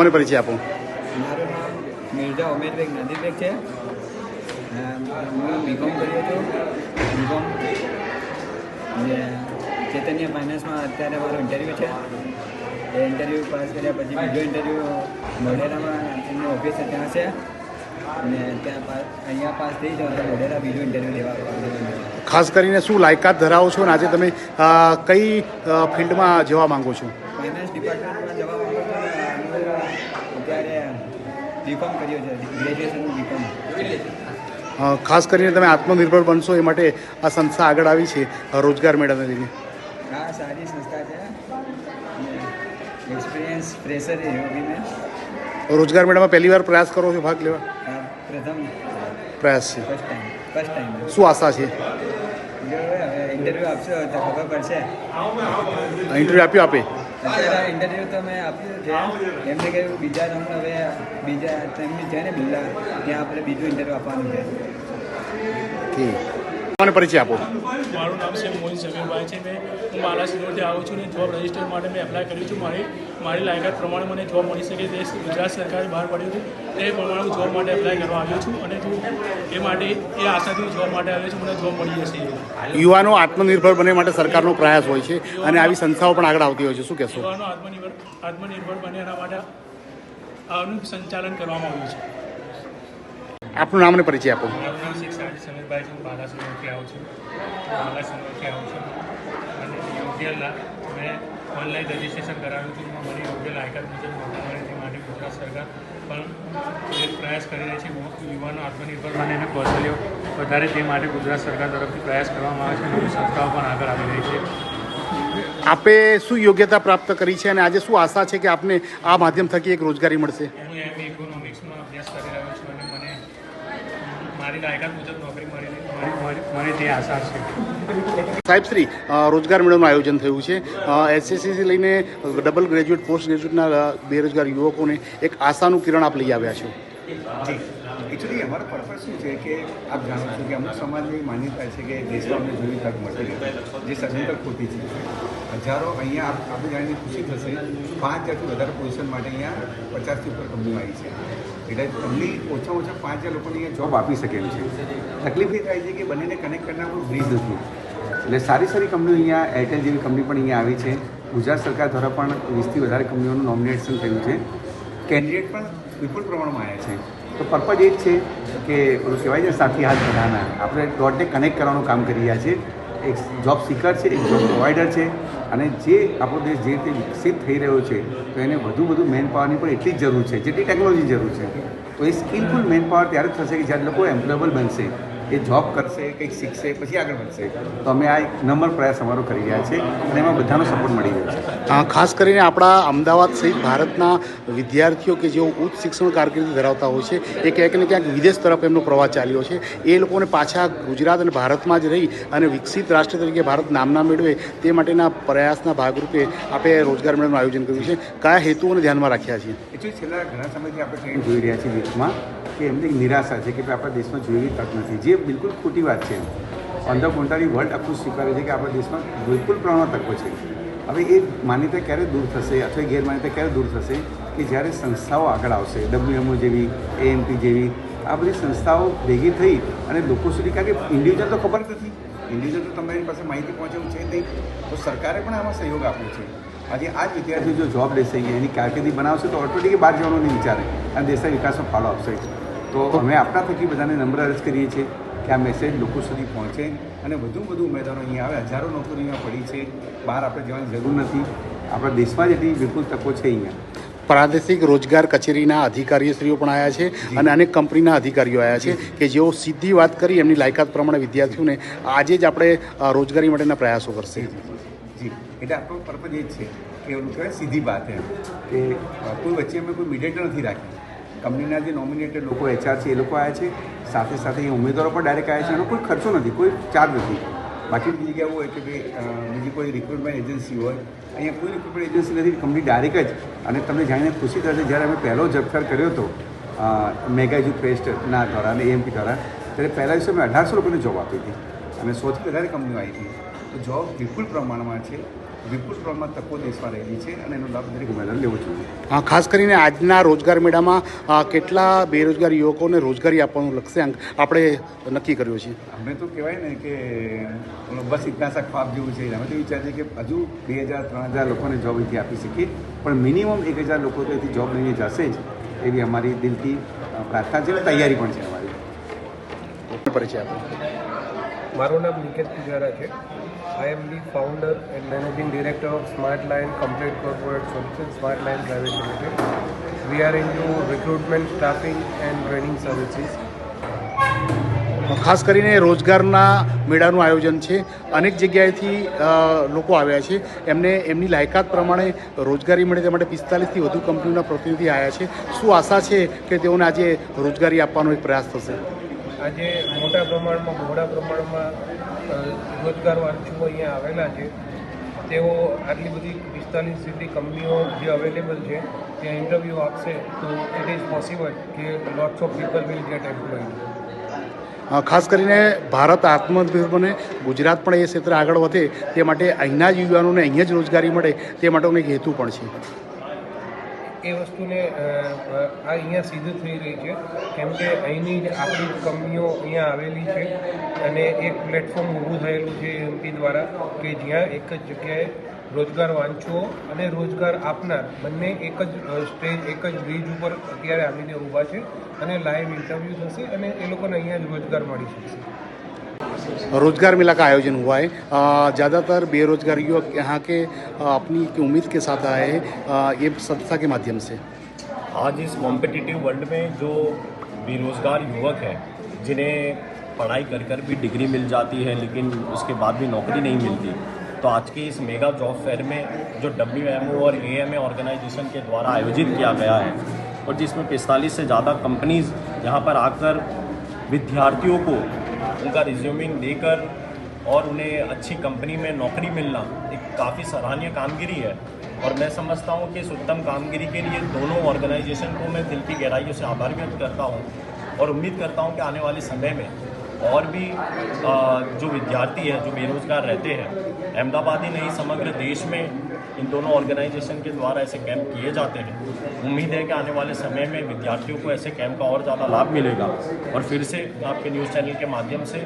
મને પરિચય આપો. મારું નામ મિર્ઝા ઉમેરબેગ નદીબેગ છે. હું બીકોમ કર્યો હતો બીકોમ ચૈતન્ય ફાઇનાન્સમાં અત્યારે મારો ઇન્ટરવ્યૂ છે. એ ઇન્ટરવ્યૂ પાસ કર્યા પછી બીજો ઇન્ટરવ્યૂ મોઢેરામાં એમની ઓફિસ ત્યાં છે. અને ત્યાં અહીંયા પાસ થઈ જાઓ તો મોઢેરા બીજો ઇન્ટરવ્યૂ લેવા ખાસ કરીને શું લાયકાત ધરાવો છો અને આજે તમે કઈ ફિલ્ડમાં જવા માંગો છો? ફાઇનાન્સ ડિપાર્ટમેન્ટમાં જવા માંગુ છું અને હું અત્યારે બીકોમ કર્યો છે ગ્રેજ્યુએશનનું બીકોમ અ, ખાસ કરીને તમે આત્મનિર્ભર બનશો એ માટે આ સંસ્થા આગળ આવી છે અ, રોજગાર મેળાને લઈને. હા સારી સંસ્થા છે. એક્સપિરિયન્સ ફ્રેશર છે એવો બી મેં રોજગાર મેળામાં પહેલી વાર પ્રયાસ કરો છો ભાગ લેવા? આ પ્રથમ. પ્રયાસ છે. ફર્સ્ટ ટાઈમ ફર્સ્ટ ટાઈમ શું આશા છે? જો હવે ઇન્ટરવ્યૂ આપશો તો ખબર પડશે. ઇન્ટરવ્યૂ આપ્યો આપે? અત્યારે ઇન્ટરવ્યૂ તો મેં આપ્યું છે? એમને કહ્યું બીજા તમને હવે બીજા તેમની છે ને બિલ્લા ત્યાં આપણે બીજું ઇન્ટરવ્યૂ આપવાનું છે. ઠીક. મને પરિચય આપો. મારું નામ છે મોહિત સમીરભાઈ છે. મેં હું બાલાસિનોરથી આવું છું ને જોબ રજિસ્ટર માટે મેં એપ્લાય કર્યું છું. મારી મારી લાયકાત પ્રમાણે મને જોબ મળી શકે તે ગુજરાત સરકારે બહાર પાડ્યું હતું. તે પ્રમાણે હું જોબ માટે એપ્લાય કરવા આવ્યો છું અને હું એ માટે એ આશાથી હું જોબ માટે આવ્યો છું. મને જોબ મળી જશે. યુવાનો આત્મનિર્ભર બને માટે સરકારનો પ્રયાસ હોય છે અને આવી સંસ્થાઓ પણ આગળ આવતી હોય છે. શું કહેશો? યુવાનો આત્મનિર્ભર આત્મનિર્ભર બને એના માટે આનું સંચાલન કરવામાં આવ્યું છે. આપનું નામ અને પરિચય આપો. મારું નામ શેખ છે આવું છું. બાલાસિનોરથી આવું છું. અને યોગ્ય મેં ઓનલાઈન રજિસ્ટ્રેશન કરાવ્યું છું મને યોગ્ય લાયકાત મુજબ નોકરી મળે તે માટે ગુજરાત સરકાર. પણ એક પ્રયાસ કરી રહી છે. યુવાનો આત્મનિર્ભર બને અને કૌશલ્યો વધારે તે માટે ગુજરાત સરકાર તરફથી પ્રયાસ કરવામાં આવે છે અને સંસ્થાઓ પણ આગળ આવી રહી છે. આપે શું યોગ્યતા પ્રાપ્ત કરી છે અને આજે શું આશા છે કે આપને આ માધ્યમ થકી એક રોજગારી મળશે? એમ ઇકોનોમિક્સમાં અભ્યાસ કરી રહ્યો છું અને મને મારી લાયકાત મુજબ નોકરી મળી મળી મને તે આશા છે. સાહેબ શ્રી રોજગાર મેળાનું આયોજન થયું છે. એસએસસીથી લઈને ડબલ ગ્રેજ્યુએટ પોસ્ટ ગ્રેજ્યુએટના બેરોજગાર યુવકોને એક આશાનું કિરણ આપ લઈ આવ્યા છો. જી. એકચ્યુઅલી અમારો પર્પઝ શું છે કે આપ જાણો છો કે અમુક સમાજની માન્યતા છે કે દેશમાં અમને જેવી તક મળશે જે સદંતર ખોટી છે. હજારો અહીંયા આપ- આપણે જાણીને ખુશી થશે પાંચ હજારથી વધારે પોઝિશન માટે અહીંયા પચાસથી ઉપર કંપનીઓ આવી છે. એટલે કંપની ઓછામાં ઓછા પાંચ હજાર લોકોને અહીંયા જોબ આપી શકે એમ છે. તકલીફ એ થાય છે કે બંનેને કનેક્ટ કરનાર કોઈ બ્રિજ નથી. એટલે સારી સારી કંપનીઓ અહીંયા એરટેલ જેવી કંપની પણ અહીંયા આવી છે. ગુજરાત સરકાર દ્વારા પણ વીસથી વધારે કંપનીઓનું નોમિનેશન થયું છે. કેન્ડિડેટ પણ વિપુલ પ્રમાણમાં આવ્યા છે. તો પર્પઝ એ જ છે કે ઓલું કહેવાય છે સાથી હાથ બધાના. આપણે ડોટને કનેક્ટ કરવાનું કામ કરી રહ્યા છે એક જોબ સીકર છે, એક જોબ પ્રોવાઈડર છે. અને જે આપણો દેશ જે રીતે વિકસિત થઈ રહ્યો છે, તો એને વધુ વધુ મેન પાવરની પણ એટલી જ જરૂર છે, જેટલી ટેકનોલોજી જરૂર છે. તો એ સ્કિલફુલ મેન પાવર ત્યારે જ થશે કે જ્યારે લોકો એમ્પ્લોયેબલ બનશે. એ જોબ કરશે કંઈક શીખશે પછી આગળ વધશે. તો અમે આ એક નંબર પ્રયાસ અમારો કરી રહ્યા છે અને એમાં બધાનો સપોર્ટ મળી રહ્યો છે. ખાસ કરીને આપણા અમદાવાદ સહિત ભારતના વિદ્યાર્થીઓ કે જેઓ ઉચ્ચ શિક્ષણ કારકિર્દી ધરાવતા હોય છે એ ક્યાંક ને ક્યાંક વિદેશ તરફ એમનો પ્રવાસ ચાલ્યો છે. એ લોકોને પાછા ગુજરાત અને ભારતમાં જ રહી અને વિકસિત રાષ્ટ્ર તરીકે ભારત નામના મેળવે તે માટેના પ્રયાસના ભાગરૂપે આપણે રોજગાર મેળાનું આયોજન કર્યું છે. કયા હેતુઓને ધ્યાનમાં રાખ્યા છીએ એકચ્યુઅલી છેલ્લા ઘણા સમયથી આપણે ટ્રેન્ડ જોઈ રહ્યા છીએ દેશમાં કે એમને એક નિરાશા છે કે આપણા દેશમાં જોયેલી તક નથી. જે બિલકુલ ખોટી વાત છે. ઓન ધ કોન્ટ્રારી વર્લ્ડ આખું સ્વીકારે છે કે આપણા દેશમાં બિલકુલ પ્રમાણમાં તકો છે. હવે એ માન્યતા ક્યારે દૂર થશે અથવા ગેરમાન્યતા ક્યારે દૂર થશે કે જ્યારે સંસ્થાઓ આગળ આવશે ડબ્લ્યુએમઓ જેવી એએમપી જેવી આ બધી સંસ્થાઓ ભેગી થઈ અને લોકો સુધી કારણ કે ઇન્ડિવિજ્યુઅલ તો ખબર જ નથી. ઇન્ડિવિજ્યુઅલ તો તમારી પાસે માહિતી પહોંચવું છે નહીં. તો સરકારે પણ આમાં સહયોગ આપ્યો છે. આજે આ જ વિદ્યાર્થીઓ જો જોબ લેશે એની કારકિર્દી બનાવશે તો ઓટોમેટિક બહાર જવાનું નહીં વિચારે અને દેશના વિકાસમાં ફાળો આપશે. તો અમે આપણા થકી બધાને નમ્ર અરજ કરીએ છીએ. કે આ મેસેજ લોકો સુધી પહોંચે અને વધુ વધુ ઉમેદવારો અહીંયા આવે. હજારો નોકરીઓ અહીંયા પડી છે. બહાર આપણે જવાની જરૂર નથી. આપણા દેશમાં જ એટલી બિલકુલ તકો છે અહીંયા. પ્રાદેશિક રોજગાર કચેરીના અધિકારીશ્રીઓ પણ આવ્યા છે અને અનેક કંપનીના અધિકારીઓ આવ્યા છે કે જેઓ સીધી વાત કરી એમની લાયકાત પ્રમાણે વિદ્યાર્થીઓને આજે જ આપણે રોજગારી માટેના પ્રયાસો કરશે. જી. એટલે આપણો પર્પઝ એ જ છે કે ઓલું કહેવાય સીધી વાત એમ. કે કોઈ વચ્ચે અમે કોઈ મિડેટ નથી રાખ્યું. કંપનીના જે નોમિનેટેડ લોકો એચઆર છે, એ લોકો આવ્યા છે. સાથે સાથે એ ઉમેદવારો પણ ડાયરેક્ટ આવ્યા છે એનો કોઈ ખર્ચો નથી, કોઈ ચાર્જ નથી. બાકી બીજી જગ્યા હોય કે ભાઈ બીજી કોઈ રિક્રુટમેન્ટ એજન્સી હોય, અહીંયા કોઈ રિક્રુટમેન્ટ એજન્સી નથી કંપની ડાયરેક્ટ જ. અને તમને જાણીને ખુશી થશે, જ્યારે અમે પહેલો ઝબખર કર્યો હતો મેગાજુ ફેસ્ટના દ્વારા અને એએમપી દ્વારા, ત્યારે પહેલા દિવસે અમે અઢારસો લોકોને જોબ આપી હતી. અને સૌથી વધારે કંપનીઓ આવી હતી. તો જોબ વિપુલ પ્રમાણમાં છે. વિપુલ પ્રમાણમાં તકો દેશમાં રહેલી છે અને એનો લાભ દરેક લેવો જોઈએ. ખાસ કરીને આજના રોજગાર મેળામાં કેટલા બેરોજગાર યુવકોને રોજગારી આપવાનું લક્ષ્યાંક આપણે નક્કી કર્યો છે? અમે તો કહેવાય ને કે બસ ઇતના સા ખ્વાબ જેવું છે અમે તો વિચારીએ કે હજુ બે હજાર ત્રણ હજાર લોકોને જોબ અહીંથી આપી શકીએ પણ મિનિમમ એક હજાર લોકો તો અહીંથી જોબ લઈને જશે જ એવી અમારી દિલથી પ્રાર્થના છે અને તૈયારી પણ છે અમારી. પરિચય આપો. મારું નામ નિકેત પુજારા છે. I am the founder and managing director of Smart Line complete corporate solution Smart Line private limited we are into recruitment staffing and training services ખાસ કરીને રોજગારના મેળાનું આયોજન છે. અનેક જગ્યાએથી લોકો આવ્યા છે. એમને, એમની લાયકાત પ્રમાણે રોજગારી મળે તે માટે પિસ્તાલીસથી વધુ કંપનીઓના પ્રતિનિધિ આવ્યા છે. શું આશા છે કે તેઓને આજે રોજગારી આપવાનો એક પ્રયાસ થશે? આજે મોટા પ્રમાણમાં મોટા પ્રમાણમાં રોજગાર વાંચુઓ અહીંયા આવેલા છે. તેઓ આટલી બધી પિસ્તાલીસ જેટલી કંપનીઓ જે અવેલેબલ છે, ત્યાં ઇન્ટરવ્યૂ આપશે તો ઇટ ઇઝ પોસિબલ કે lots of people will get employed ખાસ કરીને ભારત આત્મનિર્ભર બને, ગુજરાત પણ એ ક્ષેત્રે આગળ વધે, તે માટે અહીંના જ યુવાનોને અહીંયા જ રોજગારી મળે, તે માટેનો એક હેતુ પણ છે. એ વસ્તુને આ અહીંયા સીધું થઈ રહી છે. કેમ કે અહીંની જ આપણી કંપનીઓ અહીંયા આવેલી છે અને એક પ્લેટફોર્મ ઊભું થયેલું છે એમપી દ્વારા કે જ્યાં એક જ જગ્યાએ રોજગાર વાંચવો અને રોજગાર આપનાર બંને એક જ સ્ટેજ, એક જ બ્રિજ ઉપર અત્યારે આવીને ઊભા છે અને લાઈવ ઇન્ટરવ્યૂ થશે અને એ લોકોને અહીંયા જ રોજગાર મળી શકશે. रोज़गार मेला का आयोजन हुआ है। ज़्यादातर बेरोजगार युवक यहाँ के अपनी की उम्मीद के साथ आए हैं ये संस्था के माध्यम से। आज इस कॉम्पिटिटिव वर्ल्ड में जो बेरोज़गार युवक है, जिन्हें पढ़ाई कर कर भी डिग्री मिल जाती है, लेकिन उसके बाद भी नौकरी नहीं मिलती तो आज के इस मेगा जॉब फेयर में जो WMO और ए ऑर्गेनाइजेशन के द्वारा आयोजित किया गया है, और जिसमें पैंतालीस से ज़्यादा कंपनीज़ यहाँ पर आकर विद्यार्थियों को उनका रिज्यूमिंग देकर और उन्हें अच्छी कंपनी में नौकरी मिलना एक काफ़ी सराहनीय कामगिरी है। और मैं समझता हूँ कि इस उत्तम कामगिरी के लिए दोनों ऑर्गेनाइजेशन को मैं दिल की गहराइयों से आभार व्यक्त करता हूँ और उम्मीद करता हूँ कि आने वाले समय में और भी जो विद्यार्थी हैं, जो बेरोजगार रहते हैं, अहमदाबाद ही नहीं, समग्र देश में इन दोनों ऑर्गेनाइजेशन के द्वारा ऐसे कैंप किए जाते हैं उम्मीद है कि आने वाले समय में विद्यार्थियों को ऐसे कैंप का और ज़्यादा लाभ मिलेगा और फिर से आपके न्यूज़ चैनल के माध्यम से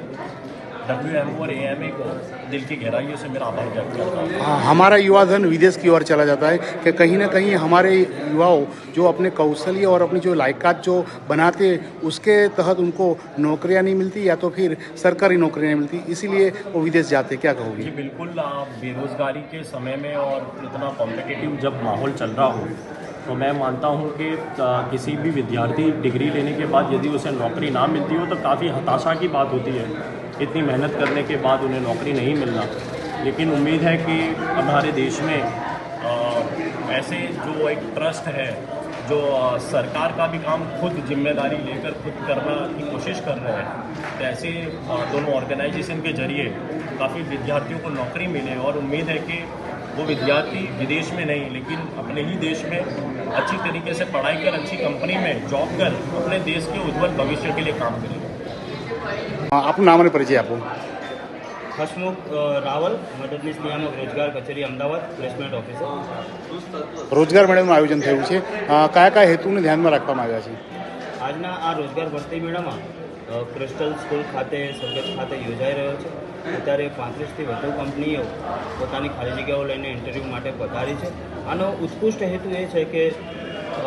डब्ल्यू एम और ए को दिल की गहराइयों से मेरा आभार व्यक्त करता हूँ। हाँ, हमारा युवा धन विदेश की ओर चला जाता है कि कहीं ना कहीं हमारे युवाओं जो अपने कौशल्य और अपनी जो लायकात जो बनाते उसके तहत उनको नौकरियाँ नहीं मिलती या तो फिर सरकारी नौकरियाँ नहीं मिलती। इसीलिए वो विदेश जाते क्या जी कहोगे बिल्कुल आप बेरोज़गारी के समय में और इतना कॉम्पिटिटिव जब माहौल चल रहा हो तो मैं मानता हूँ कि किसी भी विद्यार्थी डिग्री लेने के बाद यदि उसे नौकरी ना मिलती हो तो काफ़ी हताशा की बात होती है। इतनी मेहनत करने के बाद उन्हें नौकरी नहीं मिलना। लेकिन उम्मीद है कि हमारे देश में आ, ऐसे जो एक ट्रस्ट है जो सरकार का भी काम खुद ज़िम्मेदारी लेकर खुद करना की कोशिश कर रहे हैं तो ऐसे दोनों ऑर्गेनाइजेशन के ज़रिए काफ़ी विद्यार्थियों को नौकरी मिले और उम्मीद है कि वो विद्यार्थी विदेश में नहीं लेकिन अपने ही देश में अच्छी तरीके से पढ़ाई कर अच्छी कंपनी में जॉब कर अपने देश के उज्जवल भविष्य के लिए काम करें। આપનું નામ અને પરિચય આપો. હસમુખ રાવલ મદદનીશ નિયામક રોજગાર કચેરી અમદાવાદ પ્લેસમેન્ટ ઓફિસર. રોજગાર મેળાનું આયોજન થયું છે. કયા કયા હેતુને ધ્યાનમાં રાખવામાં આવ્યા છે? આજના આ રોજગાર ભરતી મેળામાં ક્રિસ્ટલ સ્કૂલ ખાતે સરગત ખાતે યોજાઈ રહ્યો છે. અત્યારે પાંત્રીસથી વધુ કંપનીઓ પોતાની ખાલી જગ્યાઓ લઈને ઇન્ટરવ્યૂ માટે પધારી છે. આનો ઉત્કૃષ્ટ હેતુ એ છે કે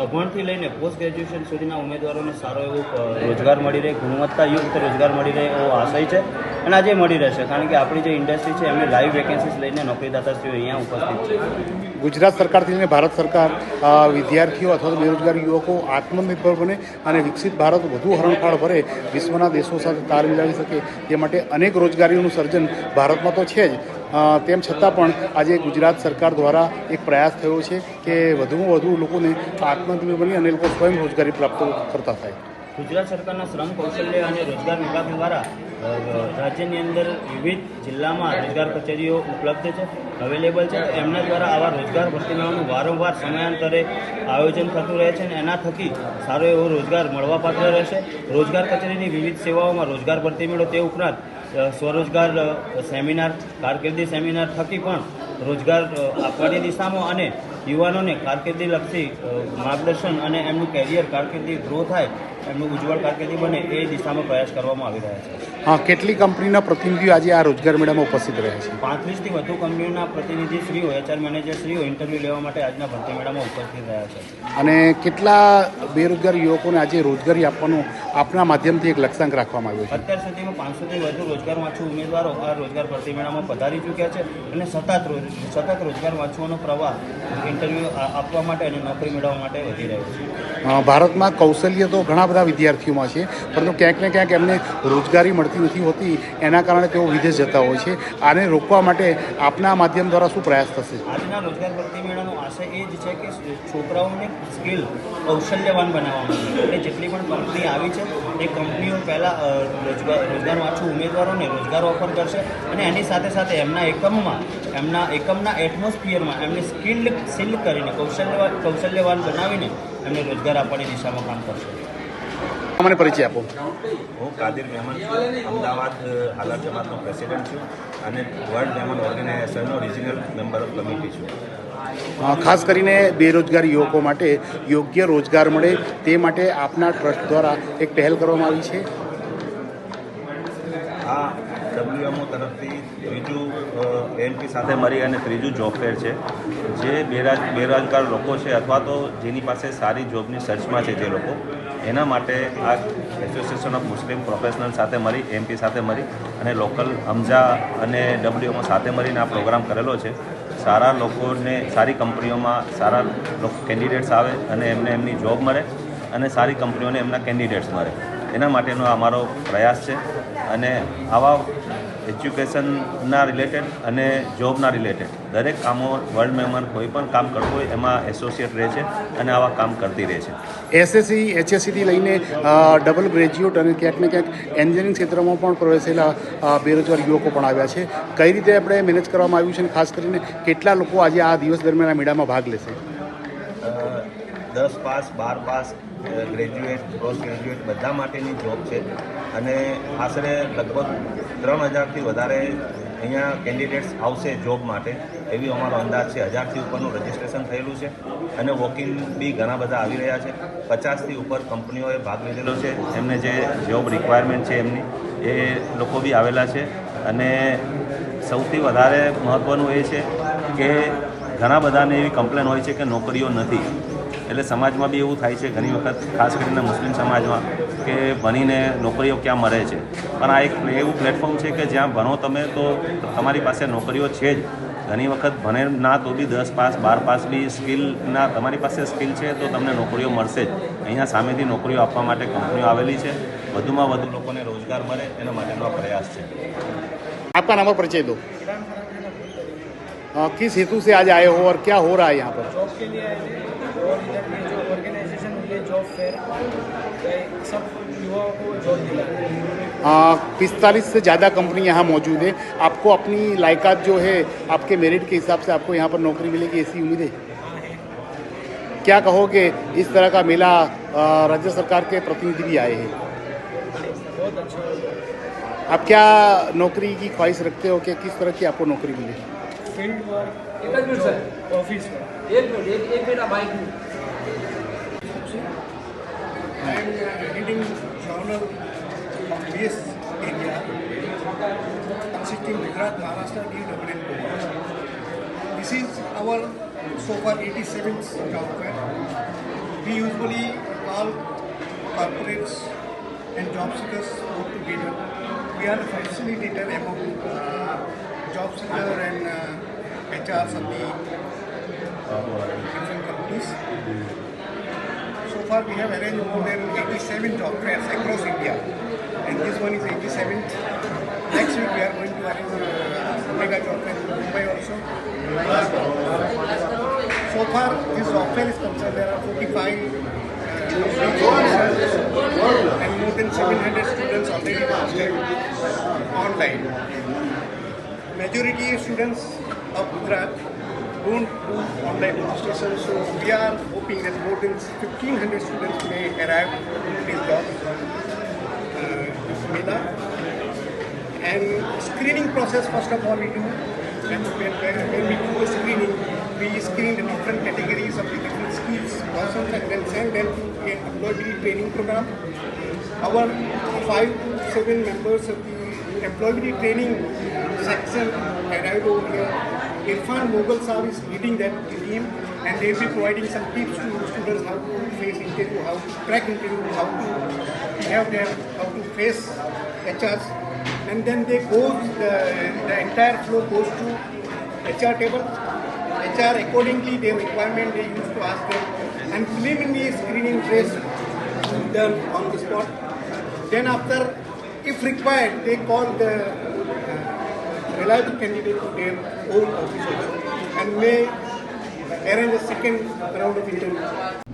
અભણથી લઈને પોસ્ટ ગ્રેજ્યુએશન સુધીના ઉમેદવારોને સારો એવો રોજગાર મળી રહે ગુણવત્તાયુક્ત રોજગાર મળી રહે એવો આશય છે. અને આજે મળી રહેશે, કારણ કે આપણી જે ઇન્ડસ્ટ્રી છે એમને લાઈવ વેકેન્સીસ લઈને નોકરીદાતાશ્રીઓ અહીંયા ઉપસ્થિત છે. ગુજરાત સરકારથી લઈને ભારત સરકાર વિદ્યાર્થીઓ અથવા તો બેરોજગાર યુવકો આત્મનિર્ભર બને અને વિકસિત ભારત વધુ હરણફાળ ભરે, વિશ્વના દેશો સાથે તાર મિલાવી શકે તે માટે અનેક રોજગારીઓનું સર્જન ભારતમાં તો છે જ. તેમ છતાં પણ આજે ગુજરાત સરકાર દ્વારા એક પ્રયાસ થયો છે કે વધુમાં વધુ લોકોને આત્મનિર્ભર બની અને લોકો સ્વયં રોજગારી પ્રાપ્ત કરતા થાય. ગુજરાત સરકારના શ્રમ કૌશલ્ય અને રોજગાર વિભાગ દ્વારા રાજ્યની અંદર વિવિધ જિલ્લામાં રોજગાર કચેરીઓ ઉપલબ્ધ છે, અવેલેબલ છે. એમના દ્વારા આવા રોજગાર ભરતી મેળાનું વારંવાર સમયાંતરે આયોજન થતું રહે છે અને એના થકી સારો એવો રોજગાર મળવાપાત્ર રહેશે. રોજગાર કચેરીની વિવિધ સેવાઓમાં રોજગાર ભરતી મેળો તે ઉપરાંત સ્વરોજગાર સેમિનાર, કારકિર્દી સેમિનાર થકી પણ રોજગાર આપવાની દિશામાં અને યુવાનોને કારકિર્દીલક્ષી અ, માર્ગદર્શન અને એમનું કેરિયર કારકિર્દી ગ્રો થાય એમનું ઉજ્જવળ કારકિર્દી બને એ દિશામાં પ્રયાસ કરવામાં આવી રહ્યા છે. હા કેટલી કંપનીના પ્રતિનિધિઓ આજે આ રોજગાર મેળામાં ઉપસ્થિત રહ્યા છે? પાંત્રીસથી વધુ કંપનીઓના પ્રતિનિધિ પ્રતિનિધિશ્રીઓ એચઆર મેનેજરશ્રીઓ ઇન્ટરવ્યૂ લેવા માટે આજના ભરતી મેળામાં ઉપસ્થિત રહ્યા છે. અને કેટલા બેરોજગાર યુવકોને આજે રોજગારી આપવાનું આપના માધ્યમથી એક લક્ષ્યાંક રાખવામાં આવ્યો છે? અત્યાર સુધીમાં પાંચસોથી વધુ રોજગાર વાંચુ ઉમેદવારો આ રોજગાર ભરતી મેળામાં પધારી ચૂક્યા છે અને સતત રોજ સતત રોજગાર વાંચવાનો પ્રવાહ ઇન્ટરવ્યૂ આપવા માટે અને નોકરી મેળવવા માટે વધી રહ્યો છે. ભારતમાં કૌશલ્ય તો ઘણા બધા વિદ્યાર્થીઓમાં છે પરંતુ ક્યાંક ને ક્યાંક એમને રોજગારી મળતી નથી હોતી, એના કારણે તેઓ વિદેશ જતા હોય છે. આને રોકવા માટે આપના માધ્યમ દ્વારા શું પ્રયાસ થશે? આજના રોજગાર ભરતી મેળાનો આશય એ જ છે કે છોકરાઓને સ્કિલ કૌશલ્યવાન બનાવવામાં એટલે જેટલી પણ કંપની આવી છે, એ કંપનીઓ પહેલાં રોજગાર રોજગાર વાંચું ઉમેદવારોને રોજગાર ઓફર કરશે અને એની સાથે સાથે એમના એકમમાં, એમના એકમના એટમોસ્ફિયરમાં એમને સ્કિલ સ્કિલ કરીને કૌશલ્યવાન કૌશલ્યવાન બનાવીને એમને રોજગાર આપવાની દિશામાં કામ કરશે. મને પરિચય આપો. હું કાદિર મહેમાન છું. અમદાવાદ હાલાર જમાતનો પ્રેસિડેન્ટ છું અને વર્લ્ડ મહેમાન ઓર્ગેનાઇઝેશનનો રિજિનલ મેમ્બર ઓફ કમિટી છું. ખાસ કરીને બેરોજગાર યુવકો માટે યોગ્ય રોજગાર મળે તે માટે આપના ટ્રસ્ટ દ્વારા એક પહેલ કરવામાં આવી છે. આ ડબ્લ્યુએમઓ તરફથી ત્રીજું એનપી સાથે મળી અને ત્રીજું જોબ ફેર છે. જે બેરાજ, બેરોજગાર લોકો છે અથવા તો જેની પાસે સારી જોબની સર્ચમાં છે જે લોકો, એના માટે આ એસોસિએશન ઓફ મુસ્લિમ પ્રોફેશનલ સાથે મળી એમપી સાથે મળી અને લોકલ હમઝા અને ડબ્લ્યુએમઓ સાથે મળીને આ પ્રોગ્રામ કરેલો છે. સારા લોકોને, સારી કંપનીઓમાં સારા કેન્ડિડેટ્સ આવે અને એમને એમની જોબ મળે અને સારી કંપનીઓને એમના કેન્ડિડેટ્સ મળે. એના માટેનો અમારો પ્રયાસ છે અને આવા એજ્યુકેશનના રિલેટેડ અને જોબના રિલેટેડ. દરેક કામો વર્લ્ડ મેમ્બર કોઈ પણ કામ કરતું હોય, એમાં એસોસિએટ રહે છે અને આવા કામ કરતી રહે છે. એસએસસી એચએસસીથી લઈને ડબલ ગ્રેજ્યુએટ અને ક્યાંક ને ક્યાંક એન્જિનિયરિંગ ક્ષેત્રમાં પણ પ્રવેશેલા બેરોજગાર યુવકો પણ આવ્યા છે. કઈ રીતે આપણે મેનેજ કરવામાં આવ્યું છે અને ખાસ કરીને કેટલા લોકો આજે આ દિવસ દરમિયાન આ મેળામાં ભાગ લેશે? દસ પાસ, બાર પાસ ગ્રેજ્યુએટ પોસ્ટ ગ્રેજ્યુએટ બધા માટેની જોબ છે. અને આશરે લગભગ ત્રણ હજારથી વધારે અહીંયા કેન્ડિડેટ્સ આવશે જોબ માટે. એવી અમારો અંદાજ છે. હજારથી ઉપરનું રજિસ્ટ્રેશન થયેલું છે. અને વોકિંગ બી ઘણા બધા આવી રહ્યા છે. પચાસથી ઉપર કંપનીઓએ ભાગ લીધેલો છે. એમને જે જોબ રિક્વાયરમેન્ટ છે એમની, એ લોકો બી આવેલા છે. અને સૌથી વધારે મહત્ત્વનું એ છે કે ઘણા બધાને એવી કમ્પ્લેન હોય છે કે નોકરીઓ નથી. એટલે સમાજમાં બી એવું થાય છે ઘણી વખત, ખાસ કરીને મુસ્લિમ સમાજમાં, કે ભણીને નોકરીઓ ક્યાં મળે છે. પણ આ એક એવું પ્લેટફોર્મ છે કે જ્યાં ભણો તમે તો તમારી પાસે નોકરીઓ છે જ. ઘણી વખત ભણે ના તો બી દસ પાસ, બાર પાસ બી સ્કિલના તમારી પાસે સ્કિલ છે તો તમને નોકરીઓ મળશે જ. અહીંયા સામેથી નોકરીઓ આપવા માટે કંપનીઓ આવેલી છે. વધુમાં વધુ લોકોને રોજગાર મળે, એના માટેનો પ્રયાસ છે. આપના નામ પરિચય દો. किस हेतु से आज आए हो और क्या हो रहा है यहाँ पर? जॉब के लिए आए थे और इधर ये जो ऑर्गेनाइजेशन हुई जॉब फेयर सब युवाओं को जॉब दिला पिस्तालीस से ज़्यादा कंपनी यहाँ मौजूद है। आपको अपनी लायकात जो है आपके मेरिट के हिसाब से आपको यहाँ पर नौकरी मिलेगी ऐसी उम्मीद है? क्या कहोगे इस तरह का मेला राज्य सरकार के प्रतिनिधि भी आए हैं? अच्छा। आप क्या नौकरी की ख्वाहिश रखते हो? कि किस तरह की आपको नौकरी मिले? फ़ील्ड एक मिनट सर ऑफ़िस एक मिनट एक एक मिनट बाइक में editing journal BS India system Gujarat Maharashtra D W this is our so far eighty seven software we usually all corporates and job seekers work together we are facilitator M job seeker and HRs of the different companies. So far, we have arranged more than 87 job fairs across India, and this one is 87th. Next week, we are going to arrange uh, mega job fair in Mumbai also. So far, this job fair is concerned, there are 45 uh, and more than 700 students already registered online. Majority of students of Gujarat don't do online registration, so we are hoping that more than 1500 students may arrive to this job uh. And screening process, first of all, we do, when, when, when we do the screening, we screen the different categories of the different skills persons and then send them to an employability training program. Our five to seven members of the employability training section arrived over here. Irfan Mughal Saab leading that team and they'll be providing some tips to students how to face interview, how to crack interview, how to have them, how to face HRs. And then they go, the, the entire flow goes to HR table. HR accordingly their requirement they used to ask them and preliminary screening test done on the spot. Then after, if required, they call the uh, reliable candidate to their own office and may arrange a second round of interview.